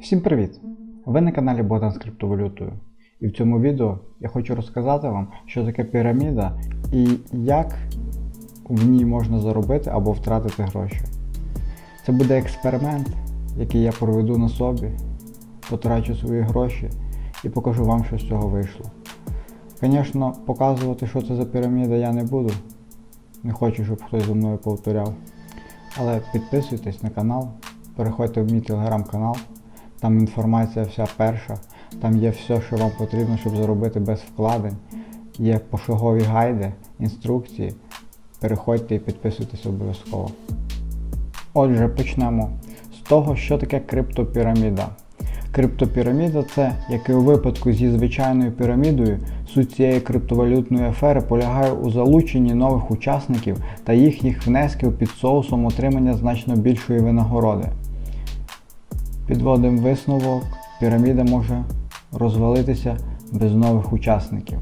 Всім привіт! Ви на каналі Богдан з криптовалютою. І в цьому відео я хочу розказати вам, що таке піраміда і як в ній можна заробити або втратити гроші. Це буде експеримент, який я проведу на собі, потрачу свої гроші і покажу вам, що з цього вийшло. Звісно, показувати, що це за піраміда, я не буду. Не хочу, щоб хтось за мною повторяв. Але підписуйтесь на канал, переходьте в мій телеграм-канал. Там інформація вся перша, там є все, що вам потрібно, щоб заробити без вкладень. Є пошугові гайди, інструкції. Переходьте і підписуйтесь обов'язково. Отже, почнемо з того, що таке криптопіраміда. Криптопіраміда це, як і у випадку зі звичайною пірамідою, суть цієї криптовалютної афери полягає у залученні нових учасників та їхніх внесків під соусом отримання значно більшої винагороди. Підводимо висновок, піраміда може розвалитися без нових учасників.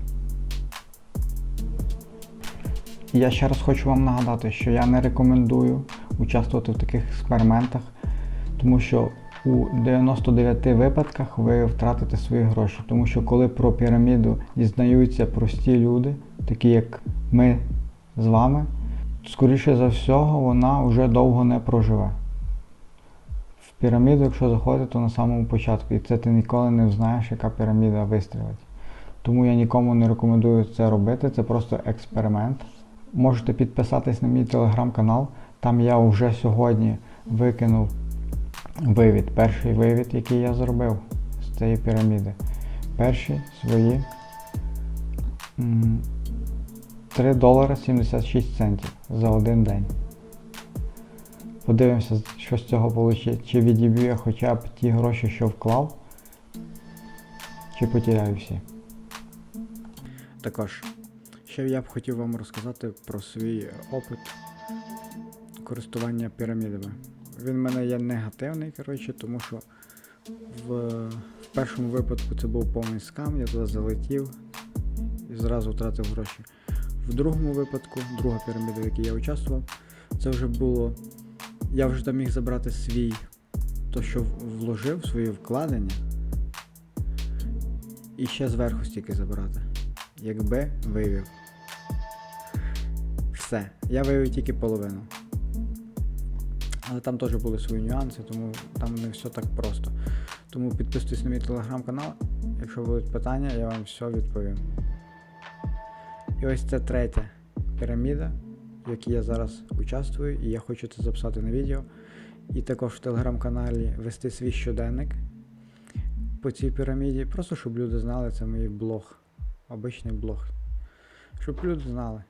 І я ще раз хочу вам нагадати, що я не рекомендую участвувати в таких експериментах, тому що у 99 випадках ви втратите свої гроші. Тому що коли про піраміду дізнаються прості люди, такі як ми з вами, скоріше за всього вона вже довго не проживе. Піраміду, якщо заходити, то на самому початку. І це ти ніколи не знаєш, яка піраміда вистрілить. Тому я нікому не рекомендую це робити, це просто експеримент. Можете підписатись на мій телеграм-канал. Там я вже сьогодні викинув вивід, перший вивід, який я зробив з цієї піраміди. Перші свої м, 3 долари 76 центів за один день. Подивимося, що з цього вийде. Чи відіб'ю я хоча б ті гроші, що вклав, чи потеряю всі. Також, ще я б хотів вам розказати про свій опит користування пірамідами. Він в мене є негативний, коротше, тому що в, в першому випадку це був повний скам, я туди залетів і зразу втратив гроші. В другому випадку, друга піраміда, в якій я участвував, це вже було. Я вже там міг забрати свій, то що вложив, свої вкладення. І ще зверху стільки забрати. Якби вивів. Все. Я вивів тільки половину. Але там теж були свої нюанси, тому там не все так просто. Тому підписуйтесь на мій телеграм-канал. Якщо будуть питання, я вам все відповім. І ось це третя піраміда, в якій я зараз участвую, і я хочу це записати на відео. І також в телеграм-каналі вести свій щоденник по цій піраміді. Просто щоб люди знали, це мій блог. Обичний блог. Щоб люди знали.